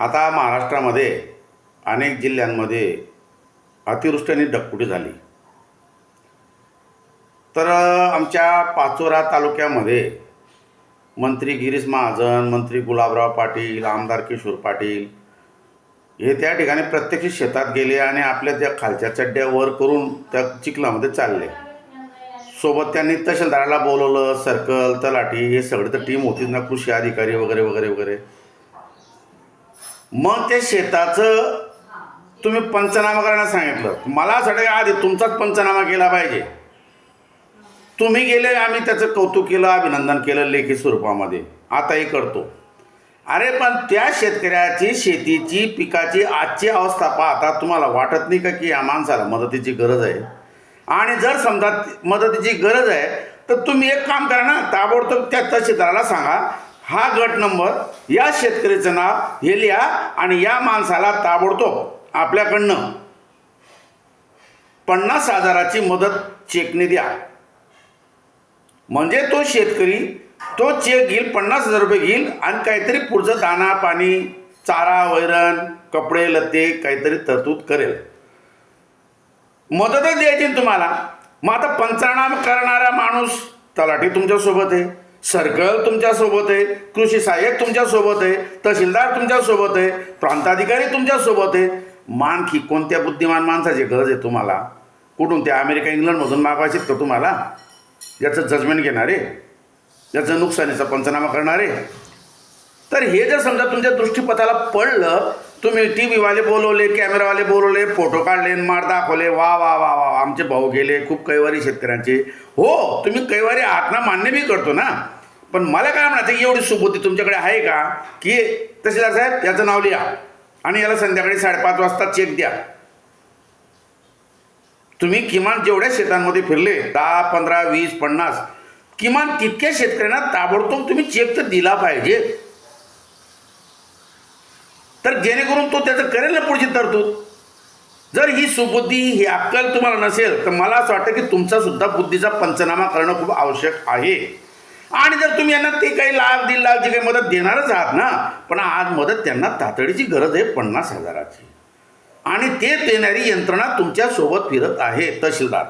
आता महाराष्ट्रामध्ये अनेक जिल्ह्यांमध्ये अतिवृष्टीने आणि ढगफुटी झाली. तर आमच्या पाचोरा तालुक्यामध्ये मंत्री गिरीश महाजन मंत्री गुलाबराव पाटील आमदार किशोर पाटील हे त्या ठिकाणी प्रत्यक्ष शेतात गेले आणि आपल्या त्या खालच्या चड्ड्या वर करून त्या चिखलामध्ये चालले. सोबत त्यांनी तहसीलदाराला बोलवलं सर्कल तलाठी हे सगळं तर टीम होतीच ना कृषी अधिकारी वगैरे वगैरे वगैरे. मग ते शेताचं तुम्ही पंचनामा करायला सांगितलं. मला असं वाटतं की आधी तुमचाच पंचनामा केला पाहिजे. तुम्ही गेले आम्ही त्याचं कौतुक केलं अभिनंदन केलं लेखी स्वरूपामध्ये. आताही करतो. अरे पण त्या शेतकऱ्याची शेतीची पिकाची आजची अवस्था पाहता तुम्हाला वाटत नाही का की या माणसाला मदतीची गरज आहे? आणि जर समजा मदतीची गरज आहे तर तुम्ही एक काम करा ना ताबडतोब त्या तहसीलदाराला सांगा हा गट नंबर या शेतकऱ्याचं नाव हे लिहा आणि या माणसाला ताबडतोब आपल्याकडनं पन्नास हजाराची मदत चेकने द्या. म्हणजे तो शेतकरी तो चेक घेईल पन्नास हजार रुपये घेईल आणि काहीतरी पुढचं दाना पाणी चारा वैरण कपडे लत्ते काहीतरी तरतूद करेल. मदतच द्यायची तुम्हाला. मग आता पंचनामा करणारा माणूस तलाठी तुमच्यासोबत आहे. सर्कल तुमच्यासोबत आहे कृषी सहाय्यक तुमच्यासोबत आहे तहसीलदार तुमच्यासोबत आहे प्रांताधिकारी तुमच्यासोबत आहे. मानखी कोणत्या बुद्धिमान माणसाची गरज आहे तुम्हाला? कुठून त्या अमेरिका इंग्लंडमधून मागवायचे का तुम्हाला? याचं जजमेंट घेणारे? याचं नुकसानीचा पंचनामा करणारे? तर हे जर समजा तुमच्या दृष्टीपथाला पडलं तुम्ही टी व्हीवाले बोलवले कॅमेरावाले बोलवले फोटो काढले मार दाखवले. वा वा वा वा आमचे भाऊ गेले खूप कैवारी शेतकऱ्यांचे. हो तुम्ही कैवारी आहात ना मान्य मी करतो ना. पण मला काय म्हणायचं की एवढी सुबुद्धी तुमच्याकडे आहे का? की तहसीलदार साहेब याचं नाव लिहा. आणि याला संध्याकाळी साडेपाच वाजता चेक द्या. तुम्ही किमान जेवढ्या शेतांमध्ये फिरले दहा पंधरा वीस पन्नास किमान तितक्या शेतकऱ्यांना ताबडतोब तुम्ही चेक तर दिला पाहिजे. तर जेणेकरून तो त्याचं करेल ना पुढची तरतूद? जर ही सुबुद्धी ही अक्कल तुम्हाला नसेल तर मला असं वाटतं की तुमचा सुद्धा बुद्धीचा पंचनामा करणं खूप आवश्यक आहे. आणि जर तुम्ही यांना ते काही लाभ दिल लाभ जी काही मदत देणारच आहात ना पण आज मदत त्यांना तातडीची गरज आहे पन्नास हजाराची. आणि ते देणारी यंत्रणा तुमच्यासोबत फिरत आहे तहसीलदार.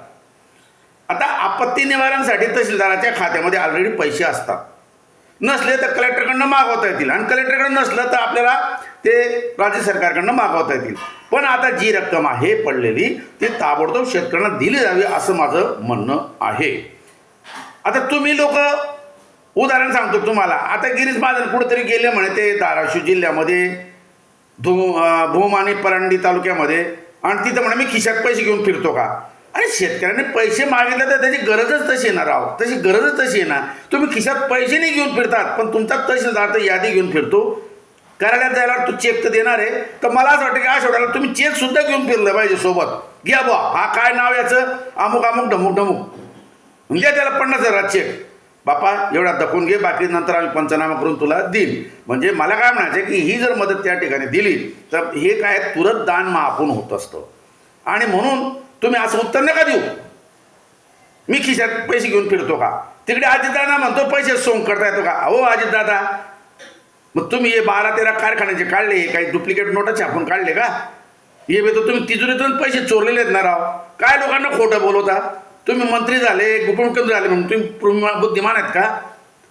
आता आपत्ती निवारणासाठी तहसीलदाराच्या खात्यामध्ये ऑलरेडी पैसे असतात. नसले तर कलेक्टरकडनं मागवता येतील. आणि कलेक्टरकडं नसलं तर आपल्याला ते राज्य सरकारकडनं मागवता येतील. पण आता जी रक्कम आहे पडलेली ती ताबडतोब शेतकऱ्यांना दिली जावी असं माझं म्हणणं आहे. आता तुम्ही लोक उदाहरण सांगतो तुम्हाला. आता गिरीश महाजन कुठेतरी गेले म्हणे ते धाराशिव जिल्ह्यामध्ये धू भूम आणि परांडी तालुक्यामध्ये. आणि तिथं म्हणे मी खिशात पैसे घेऊन फिरतो का? आणि शेतकऱ्याने पैसे मागितले तर त्याची गरजच तशी येणार राव तशी गरजच तशी येणार. तुम्ही खिशात पैसे नाही घेऊन फिरतात पण तुमचा तहसीलदार तर यादी घेऊन फिरतो. कार्यालयात जायला तू चेक तर देणार आहे. तर मला असं वाटतं की आठवड्याला तुम्ही चेक सुद्धा घेऊन फिरलं पाहिजे सोबत. घ्या बुवा हा काय नाव याचं? अमुक अमुक ढमुक ढमुक. म्हणजे त्याला पन्नास हजार चेक बापा एवढा दखून घे बाकी नंतर आम्ही पंचनामा करून तुला देईल. म्हणजे मला काय म्हणायचं की ही जर मदत त्या ठिकाणी दिली तर हे काय तुरंत दान महापून होत असतं. आणि म्हणून तुम्ही असं उत्तर नका देऊ. मी खिशात पैसे घेऊन फिरतो का? तिकडे अजितदादा म्हणतो पैसे सोंग करता येतो का? अहो अजितदादा मग तुम्ही हे बारा तेरा कारखान्याचे काढले हे काही डुप्लिकेट नोटा छापून काढले का? हे बी तर तुम्ही तिजोरीतून पैसे चोरलेले आहेत ना राव. काय लोकांना खोटं बोलवता? तुम्ही मंत्री झाले उपमुख्यमंत्री झाले म्हणून तुम्ही बुद्धिमान आहेत का?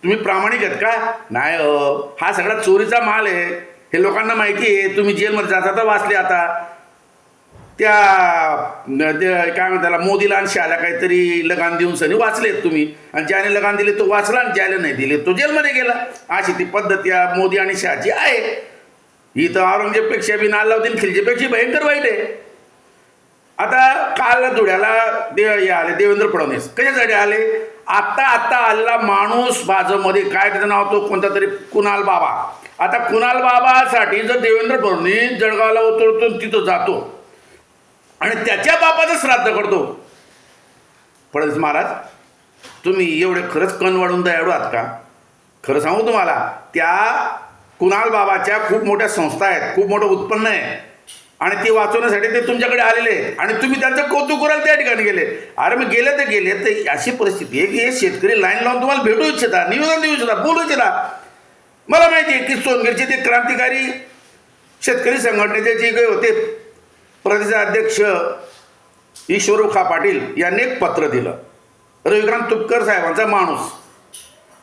तुम्ही प्रामाणिक आहेत का? नाही हा सगळा चोरीचा माल आहे. हे लोकांना माहिती आहे तुम्ही जेलमध्ये जाता तर वाचले आता. त्या काय म्हणता त्याला मोदीला आणि शहाला काहीतरी लगान देऊन सनी वाचलेत तुम्ही. आणि ज्याने लगान दिले तो वाचला आणि ज्याला नाही दिले तो जेलमध्ये गेला. अशी ती पद्धत या मोदी आणि शहाची आहे. ही तर औरंगजेबपेक्षा बी नालाउद्दीन खिलजेपेक्षा भयंकर वाईट आहे. आता काल धुळ्याला दे हे आले देवेंद्र फडणवीस. कशासाठी आले? आत्ता आत्ता आलेला माणूस भाजपमध्ये काय त्याचं नाव तो कोणता तरी कुणाल बाबा. आता कुणाल बाबासाठी जर देवेंद्र फडणवीस जळगावला उतरतो तिथं जातो आणि त्याच्या बापाचं श्राद्ध करतो. पळस महाराज तुम्ही एवढे खरंच कण वाढून दयाळू आहात का? खरं सांगू तुम्हाला त्या कुणाल बाबाच्या खूप मोठ्या संस्था आहेत खूप मोठं उत्पन्न आहे. आणि ते वाचवण्यासाठी ते तुमच्याकडे आलेले आणि तुम्ही त्यांचं कौतुक कराल त्या ठिकाणी गेले. अरे मग गेले तर गेले तर अशी परिस्थिती आहे की हे शेतकरी लाईन लावून तुम्हाला भेटू इच्छिता निवेदन देऊ इच्छिता बोलू इच्छिता. मला माहिती आहे की सोनगडचे ते क्रांतिकारी शेतकरी संघटनेचे जे काही होते प्रदेशाध्यक्ष ईश्वरू खा पाटील यांनी एक पत्र दिलं. रविकांत तुपकर साहेबांचा माणूस.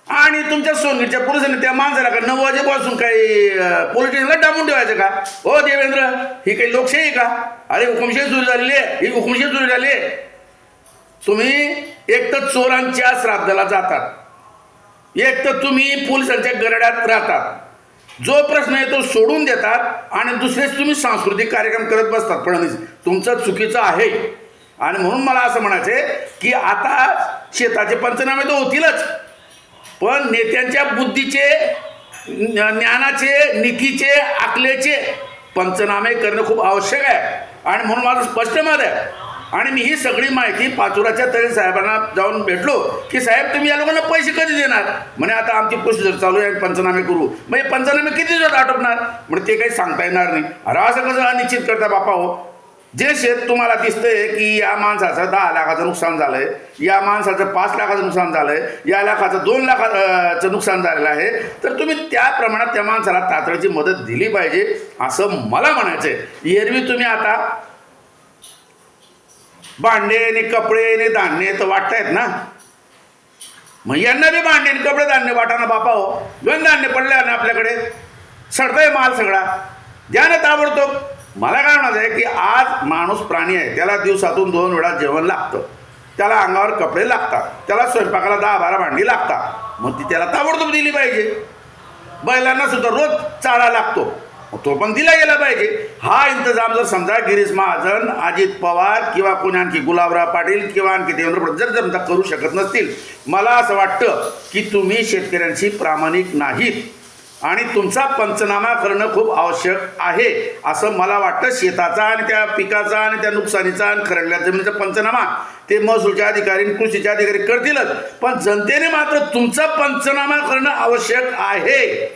आणि तुमच्या सोनगीरच्या पुरुषांनी त्या माणसाला का नऊ वाजेपासून काही अं, डांबून ठेवायचं का? हो देवेंद्र ही काही लोकशाही का? अरे हुकुमशाही सुरू झालेली आहे. ही हुकुमशाही सुरू झाली आहे. तुम्ही एक तर चोरांच्या श्राद्धाला जातात. एक तर तुम्ही पोलिसांच्या गरड्यात राहतात. जो प्रश्न आहे तो सोडून देतात आणि दुसरेच तुम्ही सांस्कृतिक कार्यक्रम करत बसतात. फडणवीस तुमचं चुकीचं आहे. आणि म्हणून मला असं म्हणायचं आहे की आता शेताचे पंचनामे तर होतीलच. पण नेत्यांच्या बुद्धीचे ज्ञानाचे नीतीचे आकलेचे पंचनामे करणं खूप आवश्यक आहे. आणि म्हणून माझं स्पष्ट मत आहे आणि मी ही सगळी माहिती पाचुराच्या तरी साहेबांना जाऊन भेटलो की साहेब तुम्ही या लोकांना पैसे कधी देणार? म्हणे आता आमची प्रोसिजर चालू आहे पंचनामे करू. मग हे पंचनामे किती दिवसात आटोपणार? म्हणजे ते काही सांगता येणार नाही. अरे असं कसं अनिश्चित करता बापा हो? जे शेत तुम्हाला दिसतंय की या माणसाचं दहा लाखाचं नुकसान झालंय या माणसाचं पाच लाखाचं नुकसान झालंय या लाखाचं दोन लाखाचं नुकसान झालेलं आहे तर तुम्ही त्या प्रमाणात त्या माणसाला तातडीची मदत दिली पाहिजे असं मला म्हणायचंय. एरवी तुम्ही आता भांडे आणि कपडे आणि धान्य तर वाटतायत ना? मग यांना बी भांडे आणि कपडे धान्य वाटाना बापा हो. दोन धान्य पडले ना आपल्याकडे. सडतंय माल सगळा. द्या ना ताबडतोब. मला काय म्हणायचं आहे की आज माणूस प्राणी आहे. त्याला दिवसातून दोन वेळा जेवण लागतं. त्याला अंगावर कपडे लागतात. त्याला स्वयंपाकाला दहा बारा भांडी लागतात. मग ती त्याला ताबडतोब दिली पाहिजे. बैलांना सुद्धा रोज चारा लागतो. तो पण दिला गेला पाहिजे. हा इंतजाम जर समजा गिरीश महाजन अजित पवार किंवा कोणी आणखी गुलाबराव पाटील किंवा आणखी देवेंद्र फडणवीस जर जनता करू शकत नसतील मला असं वाटतं की तुम्ही शेतकऱ्यांशी प्रामाणिक नाहीत. आणि तुमचा पंचनामा करणं खूप आवश्यक आहे असं मला वाटतं. शेताचा आणि त्या पिकाचा आणि त्या नुकसानीचा आणि खरडल्या जमिनीचा पंचनामा ते महसूलच्या अधिकारी कृषीच्या अधिकारी करतीलच. पण जनतेने मात्र तुमचा पंचनामा करणं आवश्यक आहे.